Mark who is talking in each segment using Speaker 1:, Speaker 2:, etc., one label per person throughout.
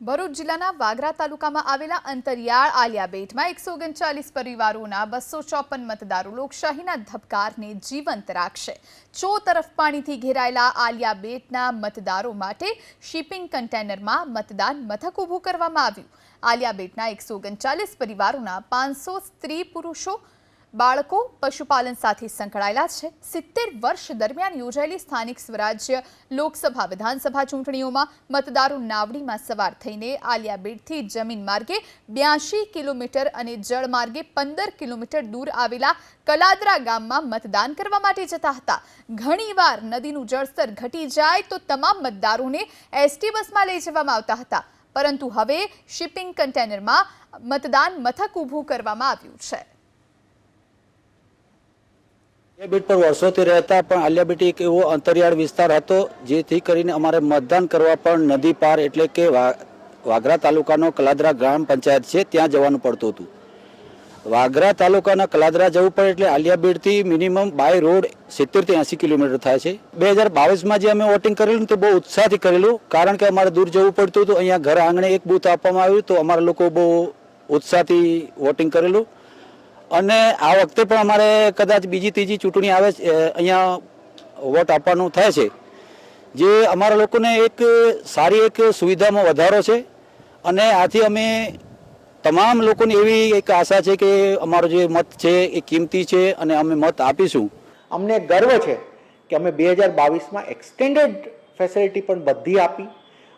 Speaker 1: ભરૂચ જિલ્લાના વાગરા તાલુકામાં આવેલા અંતરિયાળ આલિયા બેટમાં એકસો ઓગણચાલીસ પરિવારોના બસો ચોપન મતદારો લોકશાહીના ધબકારને જીવંત રાખશે. ચો તરફ પાણીથી ઘેરાયેલા આલિયા બેટના મતદારો માટે શિપિંગ કન્ટેનરમાં મતદાન મથક ઊભું કરવામાં આવ્યું. આલિયા બેટના એકસો ઓગણચાલીસ પરિવારોના પાંચસો સ્ત્રી પુરુષો બાળકો પશુપાલન સાથે સંકળાયેલા છે. સિત્તેર વર્ષ દરમિયાન યોજાયેલી સ્થાનિક સ્વરાજ્ય લોકસભા વિધાનસભા ચૂંટણીઓમાં મતદારો નાવડીમાં સવાર થઈને આલિયાબીટથી જમીન માર્ગે બ્યાસી કિલોમીટર અને જળ માર્ગે પંદર કિલોમીટર દૂર આવેલા કલાદરા ગામમાં મતદાન કરવા માટે જતા હતા. ઘણીવાર નદીનું જળસ્તર ઘટી જાય તો તમામ મતદારોને એસટી બસમાં લઈ જવામાં આવતા હતા. પરંતુ હવે શિપિંગ કન્ટેનરમાં મતદાન મથક ઊભું કરવામાં આવ્યું છે.
Speaker 2: એ બીટ પર વર્ષોથી રહેતા પણ આલિયાબીટ એક એવો અંતરિયાળ વિસ્તાર હતો જેથી કરીને અમારે મતદાન કરવા પણ નદી પાર એટલે કે વાગરા તાલુકાનો કલાદરા ગ્રામ પંચાયત છે, ત્યાં જવાનું પડતું હતું. વાગરા તાલુકાના કલાદરા જવું પડે એટલે આલિયાબીડથી મિનિમમ બાય રોડ સિત્તેરથી એંસી કિલોમીટર થાય છે. બે હજાર બાવીસમાં જે અમે વોટિંગ કરેલું તે બહુ ઉત્સાહથી કરેલું, કારણ કે અમારે દૂર જવું પડતું હતું, અહીંયા ઘર આંગણે એક બૂથ આપવામાં આવ્યું તો અમારા લોકો બહુ ઉત્સાહથી વોટિંગ કરેલું. અને આ વખતે પણ અમારે કદાચ બીજી ત્રીજી ચૂંટણી આવે છે, અહીંયા વોટ આપવાનું થાય છે. જે અમારા લોકોને એક સારી એક સુવિધામાં વધારો છે અને આથી અમે તમામ લોકોની એવી એક આશા છે કે અમારો જે મત છે એ કિંમતી છે અને અમે મત આપીશું.
Speaker 3: અમને ગર્વ છે કે અમે બે હજાર બાવીસમાં એક્સટેન્ડેડ ફેસિલિટી પણ બધી આપી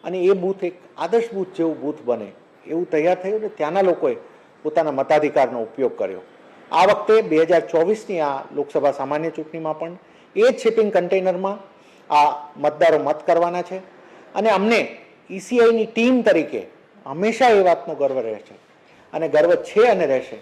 Speaker 3: અને એ બૂથ એક આદર્શ બૂથ જેવું બૂથ બને એવું તૈયાર થયું ને ત્યાંના લોકોએ પોતાના મતાધિકારનો ઉપયોગ કર્યો. આ વખતે બે હજાર ચોવીસની આ લોકસભા સામાન્ય ચૂંટણીમાં પણ એ જ શિપિંગ કન્ટેનરમાં આ મતદારો મત કરવાના છે. અને અમને ઈસીઆઈની ટીમ તરીકે હંમેશા એ વાતનો ગર્વ રહે છે. અને ગર્વ છે અને રહેશે.